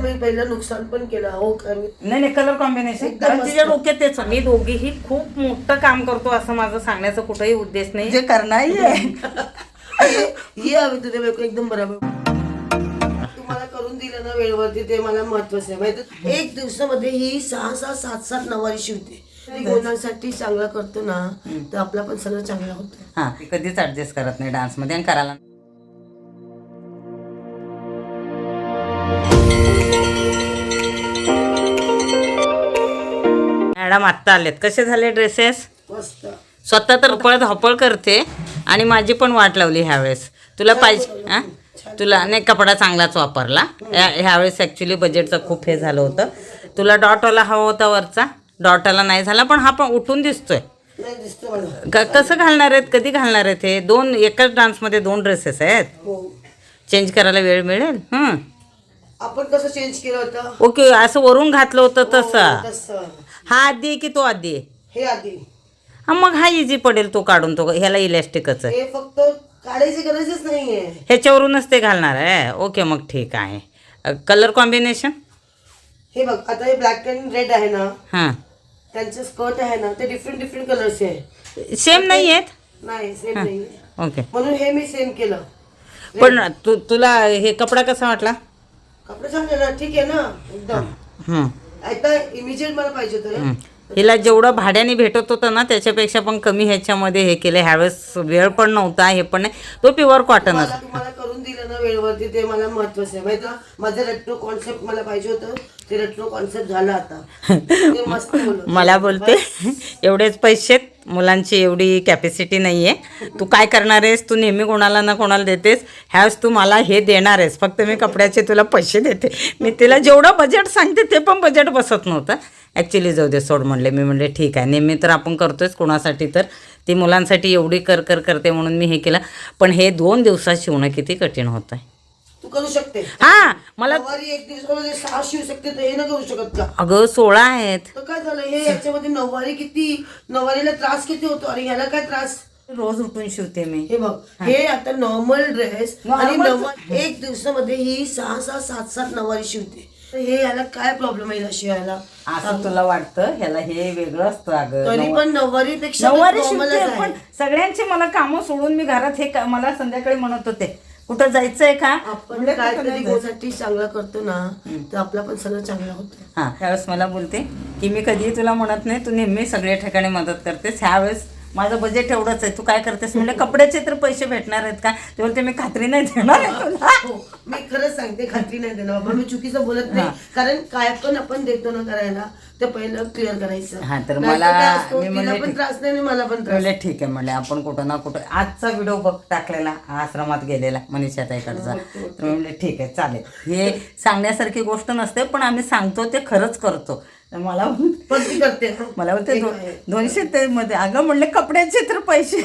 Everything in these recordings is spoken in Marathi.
मी पहिलं नुकसान पण केलं हो कारण नाही नाही कलर कॉम्बिनेशन एकदम कारण मस्त. तिच्या डोक्यात तेच आहे. मी दोघीही खूप मोठं काम करतो असं माझं सांगण्याचा कुठेही उद्देश नाही. जे करणार आहे. ये हवी तुझे बायको एकदम बरोबर. तुम्हाला करून दिलं ना वेळेवरती ते मला महत्वाचं आहे. माहिती एक दिवसामध्ये ही सहा सहा सात सात नवारी शिवते. ती चांगला करतो ना तर आपला पण सगळं चांगला होतो. हा ती कधीच ऍडजस्ट करत नाही डान्समध्ये आणि करायला. मॅडम आत्ता आलेत. कसे झाले ड्रेसेस? मस्त. स्वतः तर हपळ धापळ करते आणि माझी पण वाट लावली ह्यावेळेस. तुला पाहिजे हा तुला नाही कपडा चांगलाच वापरला. ह्या- ह्यावेळेस ॲक्च्युली बजेटचं खूप हे झालं होतं. तुला डॉटवाला हवा होता वरचा? डॉटवाला नाही झाला पण हा पण उठून दिसतोय. क- कसं घालणार आहेत? कधी घालणार आहेत हे? दोन एकाच डान्समध्ये दोन ड्रेसेस आहेत. हो. चेंज करायला वेळ मिळेल? हं. आपण कसं चेंज केलं होतं? ओके असं वरून घातलं होतं तसं. हो, तसं. हा आधी आहे की तो आधी आहे? हे आधी. हा मग हा इझी पडेल तो काढून तो ह्याला इलॅस्टिकच आहे हे फक्त काढायची गरजच नाहीये. ह्याच्यावरूनच ते घालणार आहे. ओके मग ठीक आहे. कलर कॉम्बिनेशन हे बघ आता हे ब्लॅक अँड रेड आहे ना हां. त्यांचं स्कर्ट आहे ना ते डिफरंट डिफरंट कलरचे आहे सेम नाही आहेत नाही सेम नाही ओके म्हणून हे मी सेम केलं. पण तू तुला हे कपडा कसा वाटला? कपडे चांगले ठीक आहे ना एकदम. हं, आता इमिजिएट मला पाहिजे होतं. ना हिला जेवढं भाड्याने भेटत होतं ना त्याच्यापेक्षा पण कमी ह्याच्यामध्ये हे केलं. ह्यावेळेस वेळ पण नव्हता हे पण नाही. तो प्युअर कॉटनच मला तुम्हाला करून दिलं ना वेळेवरती ते मला महत्वाचं आहे. माहिती? माझं रेट्रो कॉन्सेप्ट मला पाहिजे होतं. ते रेट्रो कॉन्सेप्ट झालं आता. ते मस्त बोलत मला बोलते एवढेच पैसे मुलांची एवढी कॅपॅसिटी नाही आहे तू काय करणार आहेस? तू नेहमी कोणाला ना कोणाला देतेस. ह्यावेळेस तू मला हे देणार आहेस. फक्त मी कपड्याचे तुला पैसे देते. मी तिला जेवढं बजेट सांगते ते पण बजेट बसत नव्हतं. ॲक्च्युली जाऊ दे सोड म्हणले. मी म्हणले ठीक आहे. नेहमी तर आपण करतोच कोणासाठी तर. ती मुलांसाठी एवढी कर कर करते म्हणून मी हे केलं. पण हे दोन दिवसात शिवणं किती कठीण होतं आहे तू करू शकते. हां मला नऊवारी एक दिवसामध्ये सहा शिवू शकते तर हे ना करू शकत का अगं सोळा आहेत. तर काय झालं? हे याच्यामध्ये नऊवारी किती? नऊवारीला त्रास किती होतो? आणि ह्याला काय त्रास? रोज उठून शिवते मी. हे बघ हे. आता नॉर्मल ड्रेस आणि नऊवारी एक दिवसामध्ये ही सहा सहा सात सात नऊवारी शिवते. तर हे याला काय प्रॉब्लेम येईल शिवायला असं तुला वाटतं? ह्याला हे वेगळं असतं अगं. तरी पण नऊवारी पेक्षा नऊवारी नॉर्मलच शिवते पण आहे सगळ्यांची मला कामं सोडून मी घरात हे का- मला संध्याकाळी म्हणत होते. कुठं जायचंय का? आपण म्हणलं, काय कुठं जायचं. गोसाठी चांगला करतो ना तर आपला पण सगळं चांगलं होतं. हा त्यावेळेस मला बोलते की मी कधीही तुला म्हणत नाही तू नेहमी सगळ्या ठिकाणी मदत करतेस. ह्यावेळेस माझं बजेट एवढंच आहे. तू काय करतेस म्हणजे कपड्याचे तर पैसे भेटणार आहेत का? ते बोलते मी खात्री नाही देणार आहे तुला. हो मी खरंच सांगते खात्री नाही देणार. बाबा मी चुकीचं बोलत नाही. कारण काय पण आपण देतो ना करायला ते पहिलं क्लिअर करायचं. हा, तर नाहीतर मला- काय असतं, मी तिला म्हणले पण ठीक. त्रास नाही आणि मला पण त्रास म्हणले ठीक आहे म्हणले आपण कुठं ना कुठं आजचा व्हिडिओ बघ टाकलेला आश्रमात गेलेला मनीषा ताईकडचा. तर मी म्हणले ठीक आहे चालेल. हे सांगण्यासारखी गोष्ट नसते पण आम्ही सांगतो ते खरंच करतो. तर मला ती करते? हं. मला बोलते. दोनशे ते मध्ये अगं म्हणले कपड्याचे तर पैसे.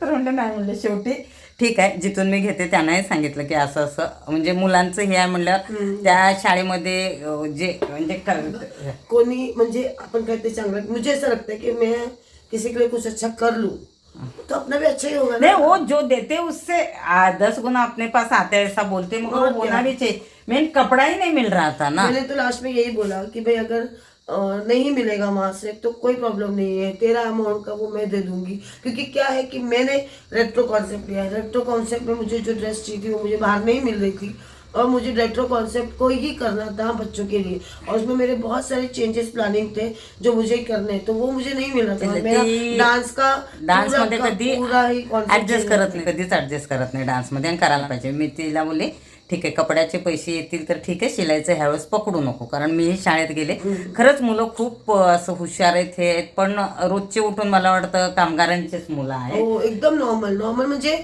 तर म्हणले नाही म्हणले शेवटी. ठीक आहे जिथून मी घेते त्यांनाही सांगितलं की असं असं. म्हणजे मुलांचं हे आहे म्हणलं त्या शाळेमध्ये जे म्हणजे कोणी म्हणजे अपन कहते चांगला मुझे ऐसा लगता है कि मैं किसी के लिए कुछ अच्छा कर लूं तो अपना भी अच्छा ही होगा नहीं वो जो देते उससे. आ, दस गुना अपने पास आते हैं ऐसा बोलते. मगर वो क्या? होना भी चाहिए मेन कपड़ा ही नहीं मिल रहा था ना मैंने तो लास्ट में यही बोला कि भाई अगर नहीं मिलेगा वहाँ से तो कोई प्रॉब्लम नहीं है। तेरा अमाउंट का वो मैं दे दूँगी। क्योंकि क्या है कि मैंने रेट्रो कॉन्सेप्ट लिया है। रेट्रो कॉन्सेप्ट में मुझे जो ड्रेस चाहिए थी वो मुझे बाहर नहीं मिल रही थी। और मुझे रेट्रो कॉन्सेप्ट को ही करना था बच्चों के लिए। और उसमें मेरे बहुत सारे चेंजेस प्लानिंग थे जो मुझे करने तो वो मुझे नहीं मिल था। मेरा डांस का डान्स मध्ये कधी ही change करत नाही कधीच ऍडजस्ट करत नाही डान्स मध्ये आणि करायला पाहिजे. मी तिला बोलले ठीक आहे कपड्याचे पैसे येतील तर ठीक आहे शिलायचं ह्यावेळेस पकडू नको. कारण मी शाळेत गेले. खरंच मुलं खूप असं हुशार आहेत हे आहेत पण रोजचे उठून मला वाटतं कामगारांचेच मुलं आहेत. ओ एकदम नॉर्मल नॉर्मल म्हणजे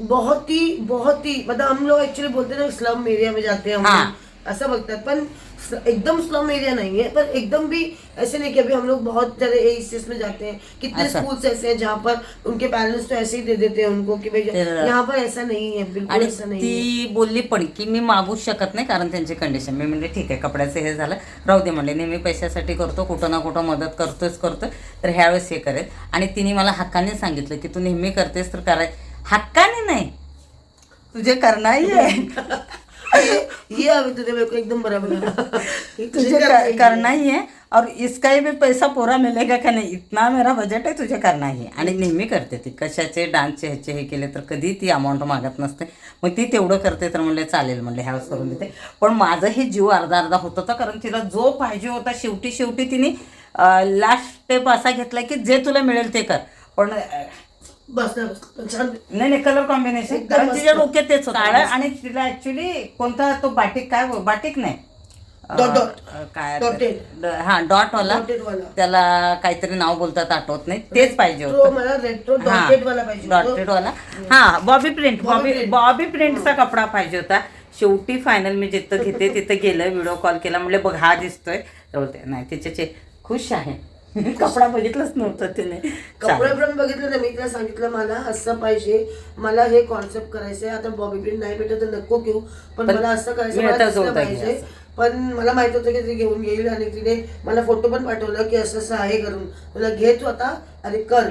बहुत ही बहुत ही मतलब हम लोग एक्चुअली बोलते हैं ना स्लम एरिया में जाते हैं हम हाँ. लोग, ऐसा बगता है पर स- एकदम स्लम एरिया नहीं है पर एकदम भी ऐसे नहीं कि अभी हम लोग बहुत सारे एरियाज में जाते हैं। कितने ऐसा. स्कूल्स ऐसे हैं जहाँ पर उनके पेरेंट्स तो ऐसे ही दे देते हैं उनको कि भाई यहाँ पर ऐसा नहीं है बिल्कुल आणि ऐसा नहीं ती बोलली पण की मी मागूच शकत नाही कारण त्यांची कंडिशन मी म्हणले ठीक आहे कपड्याचं हे झालं. राहू दे म्हणले नेहमी पैशासाठी करतो कुठं ना कुठं मदत करतोच करतो तर ह्यावेळेस हे करेल. आणि तिने मला हक्काने सांगितलं की तू नेहमी करतेस तर कराय हक्काने नाही. तुझे करणार आहे. ये अभी तुझे मेरे को एकदम बराबर तुझे करना कर, ही। करना ही है और इसका ही भी पैसा पूरा मिलेगा का नाही? इतना मेरा बजेट आहे तुझे करना ही आणि नेहमी करते ती कशाचे डान्सचे ह्याचे हे केले तर कधी ती अमाऊंट मागत नसते. मग ती तेवढं करते तर म्हणले चालेल म्हणले ह्यावेळेस करून देते. पण माझं हे जीव अर्धा अर्धा होत होता कारण तिला जो पाहिजे होता शेवटी शेवटी तिने लास्ट स्टेप असा घेतला की जे तुला मिळेल ते कर. पण बस ना बस. पण छान. नाही नाही कलर कॉम्बिनेशन एकदम कारण मस्त. तिच्या डोक्यात तेच होतं. काळं आणि तिला ऍक्च्युली कोणता तो बाटिक काय बोल- बाटिक नाही. अं, Dot, dot. अं, काय Dotted. ड- हा डॉट वाला. Dotted वाला. त्याला काहीतरी नाव बोलतात आठवत नाही. तेच पाहिजे तो होतं. मला रेट्रो डॉटेड वाला पाहिजे होतं. डॉटेड वाला. हा Bobby print Bobby Bobby print. Bobby प्रिंटचा कपडा पाहिजे होता. शेवटी फायनल मी जिथं घेते तिथं गेलं व्हिडिओ कॉल केला. म्हणले बघ हा दिसतोय. तर बोलते नाही तिच्याचे खुश आहे. कपडा बघितलंच नव्हतं तिने. कपडे. पण बघितलं ना मी तिला सांगितलं मला असं पाहिजे मला हे कॉन्सेप्ट करायचंय आता बॉबी प्रिंट नाही भेटत तर नको घेऊ पण मला असं करायचं पाहिजे. पण मला माहीत होतं की ती घेऊन येईल आणि तिने मला फोटो पण पाठवलं की असं असं आहे करून तुला घे तू आता आणि कर.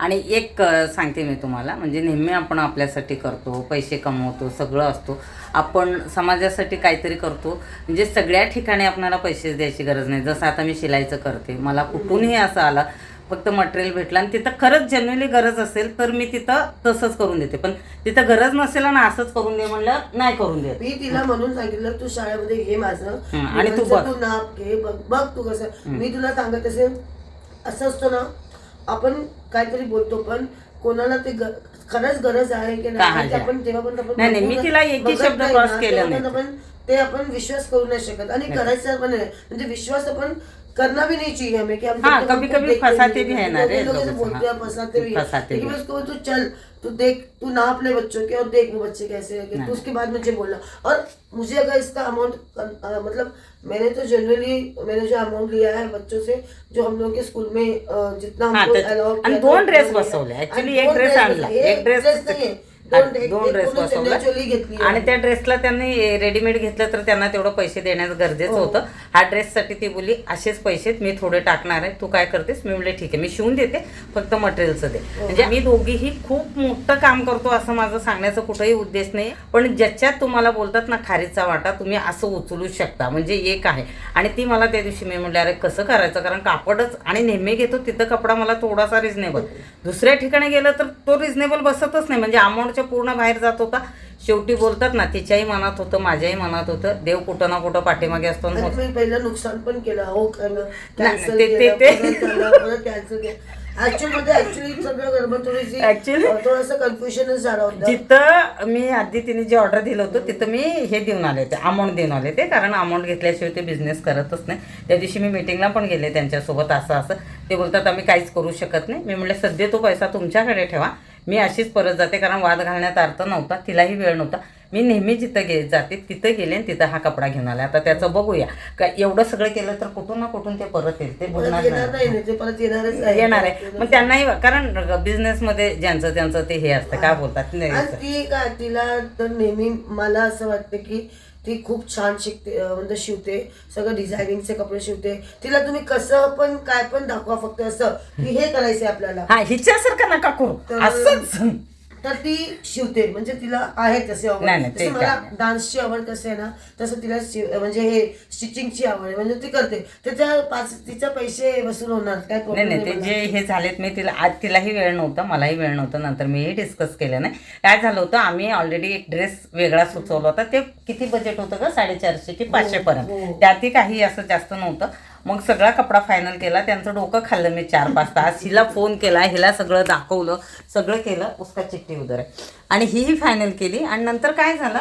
आणि एक सांगते मी तुम्हाला. म्हणजे नेहमी आपण आपल्यासाठी करतो पैसे कमवतो सगळं असतो. आपण समाजासाठी काहीतरी करतो. म्हणजे सगळ्या ठिकाणी आपल्याला पैसे द्यायची गरज नाही. जसं आता मी शिलाईचं करते. मला कुठूनही असं आलं फक्त मटेरियल भेटलं आणि तिथं खरंच जनरली गरज असेल तर मी तिथं तसंच करून देते. पण तिथं गरज नसेल आणि असंच करून दे म्हणलं नाही करून देत. मी तिला म्हणून सांगितलं तू शाळेमध्ये घे माझं. आणि तू बघ. तू नाप घे बघ बघ तू कसं. मी तुला सांगत असेल असं असतं ना आपण काहीतरी बोलतो पण कोणाला ते ग- खरंच गरज आहे की का नाही ते आहे? आपण तेव्हा पण आपण नाही, नाही, मी तिला एकही बघत शब्द नाही cross ना, केला नाही. आपण ते आपण विश्वास करू नाही शकत आणि करायचं पण आहे म्हणजे विश्वास आपण करना भी नहीं चाहिए हमें कि हम हाँ, तुमको कभी-कभी फंसाते भी हैं ना रे लोग बोलते हैं हाँ, फंसाते भी फंसाते लेकिन भी मैं उसको तू चल तू देख तू नाप ले बच्चों के और देख वो बच्चे कैसे हैं तो उसके बाद मुझे बोलना और मुझे अगर इसका अमाउंट मतलब मैंने तो जनरली मैंने जो अमाउंट लिया है बच्चों से जो हम लोग के स्कूल में जितना हाँ, हमको ते- किया दोन ड्रेस बसवले. लिया. एक ड्रेस आणला. एक ड्रेस- dress नाहीये. हा, दोन एक- दोन एक ड्रेस बसवले. चनिया-चोली घेतली आहे. आणि त्या ड्रेसला त्यांनी रेडीमेड घेतलं तर त्यांना तेवढं पैसे देण्याचं गरजेचं हो. होतं. हा ड्रेससाठी ती बोलली असेच पैसे मी थोडे टाकणार आहे. तू काय करतेस? मी म्हणले ठीक आहे मी शिवून देते फक्त मटेरियलचं दे. हो. म्हणजे मी दोघीही खूप मोठं काम करतो असं माझं सांगण्याचा कुठेही उद्देश नाही पण ज्याच्यात तुम्हाला बोलतात ना खारीचा वाटा तुम्ही असं उचलू शकता. म्हणजे एक आहे. आणि ती मला त्या दिवशी मी म्हणले अरे कसं करायचं? कारण कापडच आणि नेहमी घेतो तिथं कपडा मला थोडासा रिझनेबल दुसऱ्या ठिकाणी गेलं तर तो रिझनेबल बसतच नाही. म्हणजे अमाऊंटच्या पूर्ण बाहेर जात होता. शेवटी बोलतात ना तिच्याही मनात होतं माझ्याही मनात होतं. देव कुठं ना कुठं पाठीमागे असतो होतं. मी पहिलं नुकसान पण केलं. हो कॅन्सल नाही, ते- ते- ते- कॅन्सल केलं. ऍक्च्युअली मध्ये ऍक्च्युली सगळं गडबड थोडीशी Actually- अं, थोडंसं कन्फ्युजनच झालं होतं. जिथं मी आधी तिने जे ऑर्डर दिलं होतं तिथं मी हे देऊन आले होते अमाऊंट देऊन आले ते कारण अमाऊंट घेतल्याशिवाय ते बिझनेस करतच नाही. त्या दिवशी मी मिटिंगला पण गेले त्यांच्यासोबत असं असं. ते बोलतात आम्ही काहीच करू शकत नाही. मी म्हणले सध्या तो पैसा तुमच्याकडे ठेवा. मी अशीच परत जाते कारण वाद घालण्यात अर्थ नव्हता तिलाही वेळ नव्हता. मी नेहमी जिथं गे जाते तिथं गेले आणि तिथं हा कपडा घेऊन आला आता त्याचं बघूया. का एवढं सगळं केलं तर कुठून ना कुठून ते परत येईल ते बोलणार येणार आहे. मग त्यांनाही कारण बिझनेसमध्ये ज्यांचं त्यांचं ते हे असतं काय बोलतात ती काय तिला तर नेहमी मला असं वाटतं की ती खूप छान शिकते म्हणजे शिवते सगळं डिझायनिंगचे कपडे शिवते. तिला तुम्ही कसं पण काय पण दाखवा फक्त असं की हे करायचंय आपल्याला. हा हिच्यासारखं नका करू. असंच. तर ती शिवते. म्हणजे तिला आहे तसे नाही, ते जसं मला काय. डान्सची आवड कसं आहे ना तसं तिला शिव- म्हणजे हे स्टिचिंगची आवड आहे. म्हणजे ती करते. त्याच्या पाच तिचा पैसे वसूल होणार. काय नाही problem नाही ते मला. जे हे झालेत मी तिला आज तिलाही वेळ नव्हता मलाही वेळ नव्हता नंतर मीही डिस्कस केलं नाही. काय झालं होतं आम्ही ऑलरेडी एक ड्रेस वेगळा सुचवला होता. ते किती बजेट होतं का साडेचारशे की पाचशे हो. पर्यंत त्यातही काही असं जास्त नव्हतं. मग सगळा कपडा फायनल केला. त्यांचं डोकं खाल्लं मी चार पाच तास. हिला फोन केला हिला सगळं दाखवलं सगळं केलं उसका चिठ्ठी उदर आहे आणि हीही फायनल केली. आणि नंतर काय झालं?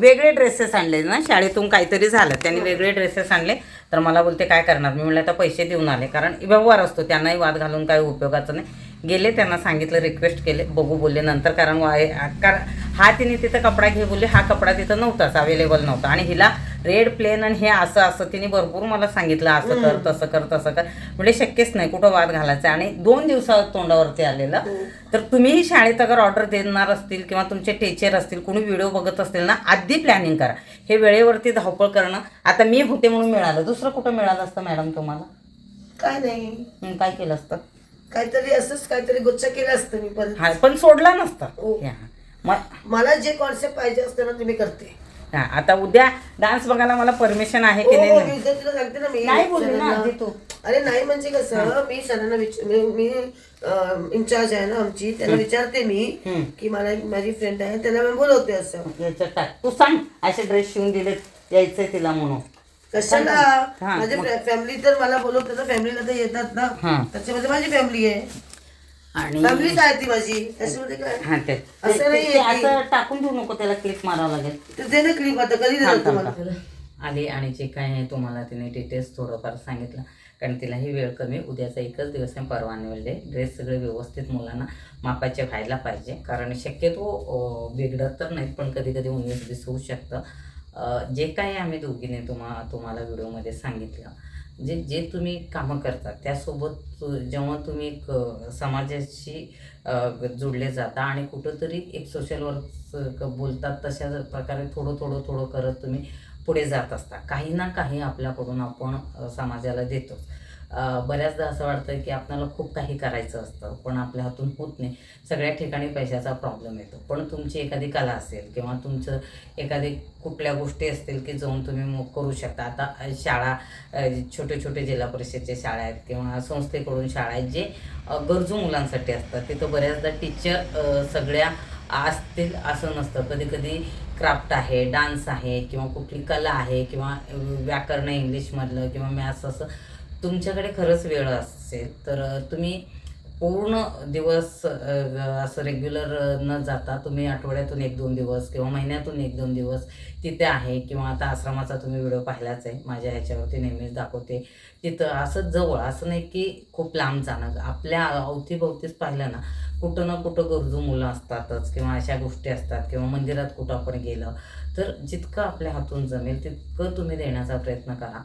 वेगळे ड्रेसेस आणले ना शाळेतून काहीतरी झालं. त्यांनी वेगळे ड्रेसेस आणले. तर मला बोलते काय करणार? मी म्हटलं आता पैसे देऊन आले. कारण व्यवहार असतो त्यांनाही वाद घालून काही उपयोगाचं नाही. गेले त्यांना सांगितलं रिक्वेस्ट केले बघू बोलले. नंतर कारण वाय कारण हा तिने तिथं कपडा घे बोलले हा कपडा तिथं नव्हताच अवेलेबल नव्हता. आणि हिला रेड प्लेन आणि हे असं असं तिने भरपूर मला सांगितलं असं कर तसं कर तसं कर. म्हणजे शक्यच नाही कुठं वाद घालायचा. आणि दोन दिवसात तोंडावरती आलेलं. तर तुम्हीही शाळेत अगर ऑर्डर देणार असतील किंवा तुमचे टीचर असतील कोणी व्हिडिओ बघत असतील ना आधी प्लॅनिंग करा. हे वेळेवरती धावपळ करणं. आता मी होते म्हणून मिळालं. दुसरं कुठं मिळालं असतं मॅडम तुम्हाला? काय नाही. हं, काय केलं असतं? काहीतरी असंच काहीतरी गुच्छ केलं असतं मी परत. हा पण सोडला नसता. हो. मला जे कॉन्सेप्ट पाहिजे असतं ना ते मी करते. हा आता उद्या डान्स बघायला मला परमिशन आहे की हो, नाही हो, नाही? मी उद्या तुला सांगते ना मी नाही बोलली ना सरांना- आधी तू. अरे नाही म्हणजे कसं मी सरांना विच- मी- मी इन्चार्ज आहे ना आमची त्यांना विचारते मी. की मला माझी फ्रेंड आहे त्याला मी बोलवते असं. याच्यात टाक. तू सांग असे ड्रेस शिवून दिले यायचंय तिला म्हणून. कशाला? हा, माझे मग. फॅमिली तर मला बोलवते ना फॅमिलीला तर येतात ना. हा. त्याच्यामध्ये माझी फॅमिली आहे. आणि फॅमिलीच आहे ती माझी. त्याच्यामध्ये काय? हा ते असं ते- नाहीये ते की- असं टाकून देऊ नको त्याला क्लिक मारावं लागेल. तर दे ना क्लिप आता कधी थांब, देणार थांब, तुम्हाला? थांब. आली आणि जे काय आहे तुम्हाला तिने डिटेल्स थोडंफार सांगितलं. कारण तिलाही वेळ कमी उद्याचा एकच दिवस आहे परवा आणवेल डे. ड्रेस सगळे व्यवस्थित मुलांना मापाचे व्हायला पाहिजे. कारण शक्यतो अं, बिघडत तर नाहीत पण कधी कधी उन्नीस बीस होऊ शकतं. जे काही आम्ही दोघीने तुम्हा तुम्हाला व्हिडिओमध्ये सांगितलं जे जे तुम्ही कामं करता त्यासोबत जेव्हा तुम्ही एक समाजाशी जोडले जाता आणि कुठंतरी एक सोशल वर्क बोलतात तशा प्रकारे थोडं थोडं थोडं करत तुम्ही पुढे जात असता. काही ना काही आपल्याकडून आपण समाजाला देतोच. बऱ्याचदा असं वाटतं की आपल्याला खूप काही करायचं असतं पण आपल्या हातून होत नाही. सगळ्या ठिकाणी पैशाचा प्रॉब्लेम येतो. पण तुमची एखादी कला असेल किंवा तुमचं एखादी कुठल्या गोष्टी असतील की जाऊन तुम्ही करू शकता. आता शाळा छोटे छोटे जिल्हा परिषदच्या शाळा आहेत किंवा संस्थेकडून शाळा आहेत जे गरजू मुलांसाठी असतात. तिथं बऱ्याचदा टीचर सगळ्या असतील असं नसतं. कधी कधी क्राफ्ट आहे डान्स आहे किंवा कुठली कला आहे किंवा व्याकरण इंग्लिशमधलं किंवा मॅथ्स असं तुमच्याकडे खरंच वेळ असेल तर तुम्ही पूर्ण दिवस असं रेग्युलर न जाता तुम्ही आठवड्यातून एक दोन दिवस किंवा महिन्यातून एक दोन दिवस तिथे आहे किंवा आता आश्रमाचा तुम्ही व्हिडिओ पाहिलाच आहे माझ्या ह्याच्यावरती नेहमीच दाखवते. तिथं असं जवळ असं नाही की खूप लांब जाणं आपल्या अवतीभोवतीच पाहिलं ना कुठं ना कुठं गरजू मुलं असतातच किंवा अशा गोष्टी असतात किंवा मंदिरात कुठं आपण गेलं तर जितकं आपल्या हातून जमेल तितकं तुम्ही देण्याचा प्रयत्न करा.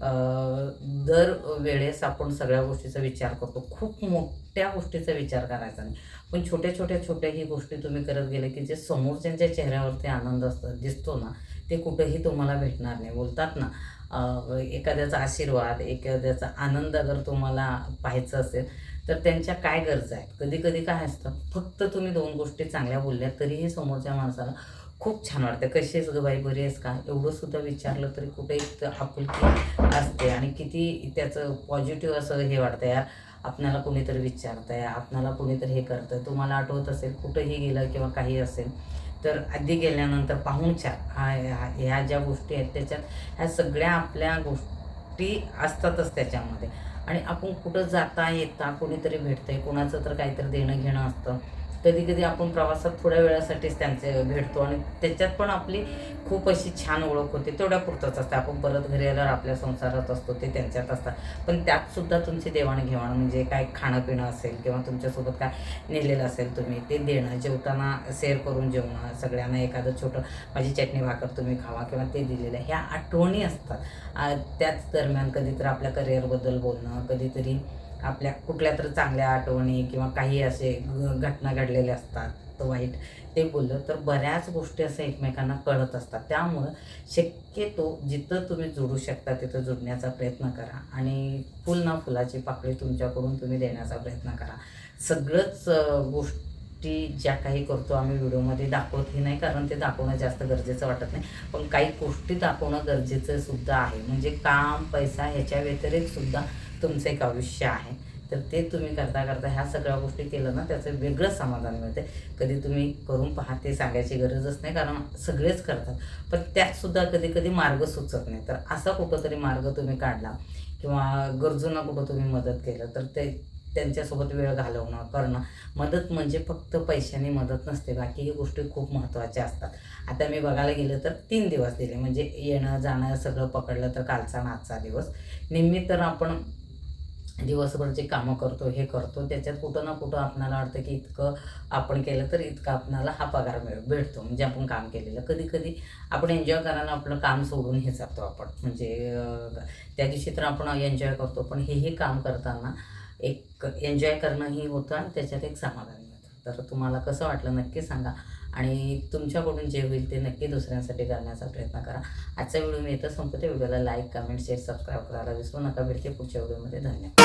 दर वेळेस आपण सगळ्या गोष्टीचा विचार करतो. खूप मोठ्या गोष्टीचा विचार करायचा नाही. पण छोट्या छोट्या छोट्या ही गोष्टी तुम्ही करत गेले की जे समोरच्यांच्या चेहऱ्यावरती आनंद असतो दिसतो ना ते कुठंही तुम्हाला भेटणार नाही. बोलतात ना एखाद्याचा आशीर्वाद एखाद्याचा आनंद अगर तुम्हाला पाहायचं असेल तर त्यांच्या काय गरजा आहेत? कधी कधी काय असतं? फक्त तुम्ही दोन गोष्टी चांगल्या बोलल्या तरीही समोरच्या माणसाला खूप छान वाटतं. कशी आहेस गं बाई? बरी आहेस का? एवढं सुद्धा विचारलं तरी कुठे एक आपुलकी असते आणि किती त्याचं पॉझिटिव्ह असं हे वाटतं यार. आपणाला कोणीतरी विचारतंय आपणाला कोणीतरी हे करतं. तुम्हाला आठवत असेल कुठंही गेलं किंवा काही असेल तर आधी गेल्यानंतर पाहुणचार हा ह्या- ह्या ज्या गोष्टी आहेत त्याच्यात ह्या सगळ्या आपल्या गोष्टी असतातच त्याच्यामध्ये. आणि आपण कुठं जाता येता कोणीतरी भेटतंय कोणाचं तर काहीतरी देणं घेणं असतं. कधी कधी आपण प्रवासात थोड्या वेळासाठीच त्यांचे भेटतो आणि त्याच्यात पण आपली खूप अशी छान ओळख होते. तेवढ्या पुरतंच असते. आपण परत घरी आल्यावर आपल्या संसारात असतो ते त्यांच्यात असतात पण त्यातसुद्धा तुमची देवाणघेवाण म्हणजे काय खाणं पिणं असेल किंवा तुमच्यासोबत काय नेलेलं असेल तुम्ही ते देणं जेवताना शेअर करून जेवणं सगळ्यांना एखादं छोटं माझी चटणी भाकर तुम्ही खावा किंवा ते दिलेलं ह्या आठवणी असतात. त्याच दरम्यान कधीतरी आपल्या करिअरबद्दल बोलणं कधीतरी आपल्या कुठल्या तर चांगल्या आठवणी किंवा काही असे घटना घडलेल्या असतात तर वाईट ते बोललं तर बऱ्याच गोष्टी असं एकमेकांना कळत असतात. त्यामुळं शक्यतो जिथं तुम्ही जोडू शकता तिथं जोडण्याचा प्रयत्न करा आणि फुल ना फुलाची पाकळी तुमच्याकडून तुम्ही देण्याचा प्रयत्न करा. सगळंच गोष्टी ज्या काही करतो आम्ही व्हिडिओमध्ये दाखवतही नाही कारण ते दाखवणं जास्त गरजेचं वाटत नाही. पण काही गोष्टी दाखवणं गरजेचं सुद्धा आहे. म्हणजे काम पैसा ह्याच्या व्यतिरिक्त सुद्धा तुमचं एक आयुष्य आहे. तर ते तुम्ही करता करता ह्या सगळ्या गोष्टी केलं ना त्याचं वेगळंच समाधान मिळते कधी तुम्ही करून पहा ते सांगायची गरजच नाही कारण सगळेच करतात. पण त्यातसुद्धा कधी कधी मार्ग सुचत नाही. तर असा कुठंतरी मार्ग तुम्ही काढला किंवा गरजूंना कुठं तुम्ही मदत केलं तर ते त्यांच्यासोबत वेळ घालवणं करणं. मदत म्हणजे फक्त पैशाने मदत नसते. बाकी ही गोष्टी खूप महत्त्वाच्या असतात. आता मी बघायला गेलं तर तीन दिवस दिले. म्हणजे येणं जाणं सगळं पकडलं तर कालचा आणि आजचा दिवस. निम्मी तर आपण दिवसभरचे कामं करतो हे करतो त्याच्यात कुठं ना कुठं आपणाला वाटतं की इतकं आपण केलं तर इतकं आपणाला हा पगार मिळ भेटतो. म्हणजे आपण काम केलेलं. कधी कधी आपण एन्जॉय करायला आपलं काम सोडून हे जातो आपण. म्हणजे त्या दिवशी तर आपण एन्जॉय करतो पण हे हे काम करताना एक एन्जॉय करणंही होतं आणि त्याच्यात एक समाधान मिळतं. तर तुम्हाला कसं वाटलं नक्की सांगा. आणि तुमच्याकडून जे होईल ते नक्की दुसऱ्यांसाठी करण्याचा प्रयत्न करा. आजचा व्हिडिओ मी येतं संपतो व्हिडिओला लाईक कमेंट शेअर सबस्क्राईब करायला विसरू नका. भेटते पुढच्या व्हिडिओमध्ये. धन्यवाद.